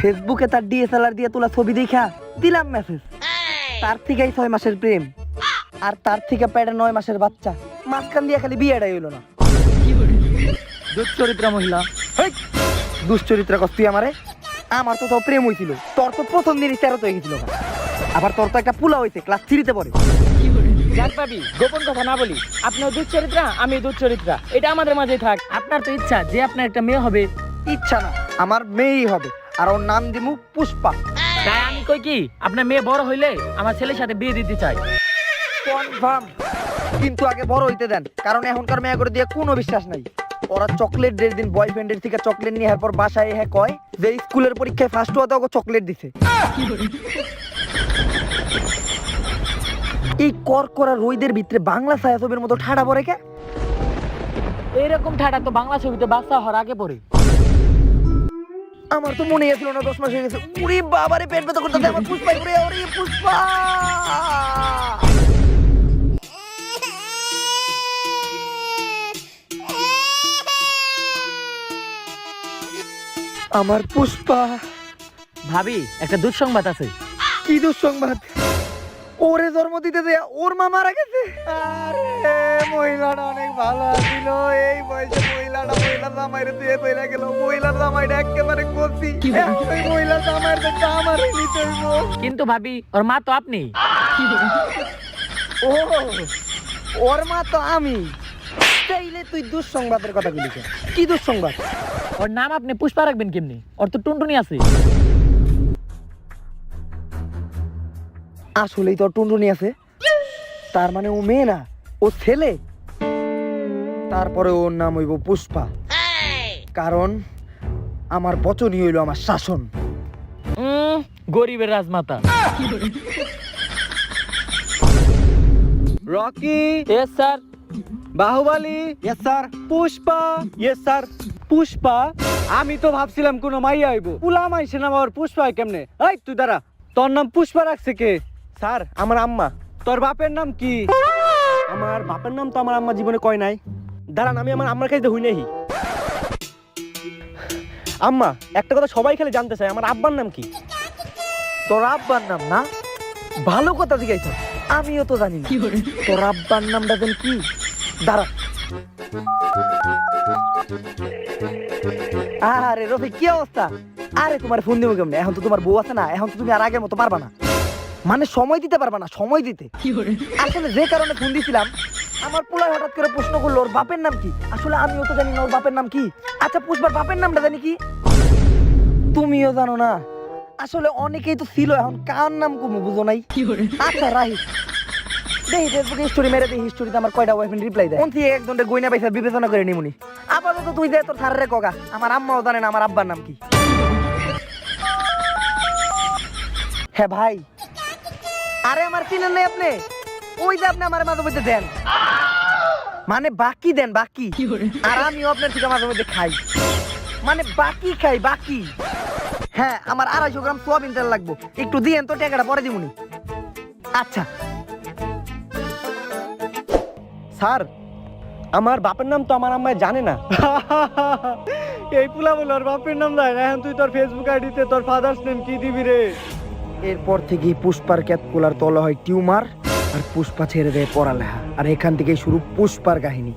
ফেসবুকে তার ডিএসএলআর দিয়ে তোলা ছবি দেখা দিলাম মেসেজ তার থেকেই ছয় মাসের প্রেম। আর তার থেকে পেটে নয় মাসের বাচ্চা। মাঝখান দিয়ে খালি বিয়েটাই হইল না। দুশ্চরিত্রা মহিলা। দুশ্চরিত্রা কস তুই আমারে? আমার তো তো প্রেম হয়েছিল তোর তো প্রথম দিনই তেরো তো গেছিল আবার তোর তো একটা পুলা হয়েছে ক্লাস থ্রিতে পড়ে। যাক ভাবি গোপন কথা না বলি আপনিও দুচ্চরিত্রা আমি দুচ্চরিত্রা এটা আমাদের মাঝেই থাক। আপনার তো ইচ্ছা যে আপনার একটা মেয়ে হবে। ইচ্ছা না আমার মেয়েই হবে। আর ওর নাম দিমু পুষ্পা। তাই আমি কই কি আপনার মেয়ে বড় হইলে আমার ছেলের সাথে বিয়ে দিতে চাই। কনফার্ম কিন্তু আগে বড় হইতে দেন কারণ এখনকার মেয়ে করে দিয়ে কোনো বিশ্বাস নাই। ওরা চকলেট ডের দিন বয়ফ্রেন্ডের থেকে চকলেট নিয়ে এরপর বাসায় হ্যাঁ কয় যে স্কুলের পরীক্ষায় ফার্স্ট হওয়াতে ওকে চকলেট দিছে। এই কর করা রইদের ভিতরে বাংলা ছায়াছবির মতো ঠাড়া পড়ে কে? এইরকম ঠাডা তো বাংলা ছবিতে বাচ্চা হওয়ার আগে পড়ে। আমার তো মনে গেছিল না দশ মাস হয়ে গেছে। উড়ি বাবারে পেট ব্যথা করতে আমার পুষ্পা উড়ে ওরে পুষ্পা! আমার পুষ্পা। ভাবি একটা দুঃসংবাদ আছে। কি দুঃসংবাদ? ওরে জন্ম দিতে দেয়া ওর মা মারা গেছে। আরে মহিলাটা অনেক ভালো ছিল এই বয়সে মহিলাটা মহিলা জামাইরে দিয়ে চলে গেল। মহিলার জামাইটা একেবারে কচি ওই মহিলা জামাইয়ের তো আমার নিতে কিন্তু ভাবি ওর মা তো আপনি। ও ওর মা তো আমি। চাইলে তুই দুঃসংবাদের কথা বলি কেন? কি দুঃসংবাদ? ওর নাম আপনি পুষ্পা রাখবেন কেমনি? ওর তো টুনটুনি আছে। আসলেই তো টুনটুনি আছে। তার মানে ও মেয়ে না ও ছেলে। তারপরে ওর নাম হইব পুষ্পা। কারণ আমার বচনই হইল আমার শাসন। গরিবের রাজমাতা। Rocky? Yes sir Baahubali? Yes sir Pushpa? Yes sir Pushpa? আমি তো ভাবছিলাম কোনো মাইয়া আইব পুলা মাইছে না আমার পুষ্পা হয় কেমনে? এই তুই দাঁড়া। তোর নাম পুষ্পা রাখছে কে? স্যার আমার আম্মা। তোর বাপের নাম কি? আমার বাপের নাম তো আমার আম্মা জীবনে কয় নাই। দাঁড়ান আমি আমার আম্মার কাছে হই নাই। আম্মা একটা কথা সবাই খালি জানতে চায় আমার আব্বার নাম কি? তোর আব্বার নাম না? ভালো কথা জিজ্ঞাসা আমিও তো জানি না। তোর আব্বার নামটা যেন কি? দাঁড়া। আরে রফিক কি অবস্থা? আরে তোমার ফোন দিব কেমনে? এখন তো তোমার বউ আছে না এখন তো তুমি আর আগের মতো পারবা না। মানে সময় দিতে পারবা না সময় দিতে। আসলে যে কারণে ফোন দিছিলাম আমার পোলায় হঠাৎ করে প্রশ্ন করল ওর বাপের নাম কি? আসলে আমিও তো জানি না ওর বাপের নাম কি। আচ্ছা পুষ্পার বাপের নামটা জানি কি? তুমিও জানো না। আসলে অনেকেই তো ছিল এখন কার নাম কমু বুঝো নাই? আচ্ছা দেখি ফেসবুকে মেরে দেখি আমার কয়টা ওয়াইফেন রিপ্লাই দেয়। কোন থেকে একজনটা গয়না পয়সা বিবেচনা করে নিমুনি আপাতত তুই দে তোর সারে কগা আমার আম্মাও জানে না আমার আব্বার নাম কি। হ্যাঁ ভাই আরে আমার চিনেন নাই আপনি। ওই যে আপনি আমার মাঝে মধ্যে দেন। মানে বাকি দেন বাকি। আর আমিও আপনার থেকে মাঝে মধ্যে খাই। মানে বাকি খাই বাকি। হ্যাঁ আমার আড়াইশো গ্রাম সোয়াবিন তেল লাগবো। একটু দিয়েন তো টাকাটা পরে দিমুনি। আচ্ছা। স্যার আমার বাপের নাম তো আমার আম্মা জানে না। এই পুলা বলে ওর বাপের নাম না। এখন তুই তোর ফেসবুক আইডিতে তোর ফাদার্স নেম কি দিবি রে? এরপর থেকেই পুষ্পার ক্যাতকুলার তলা হয় টিউমার, আর পুষ্পা ছেড়ে দেয় পড়ালেখা। আর এখান থেকেই শুরু পুষ্পার কাহিনী।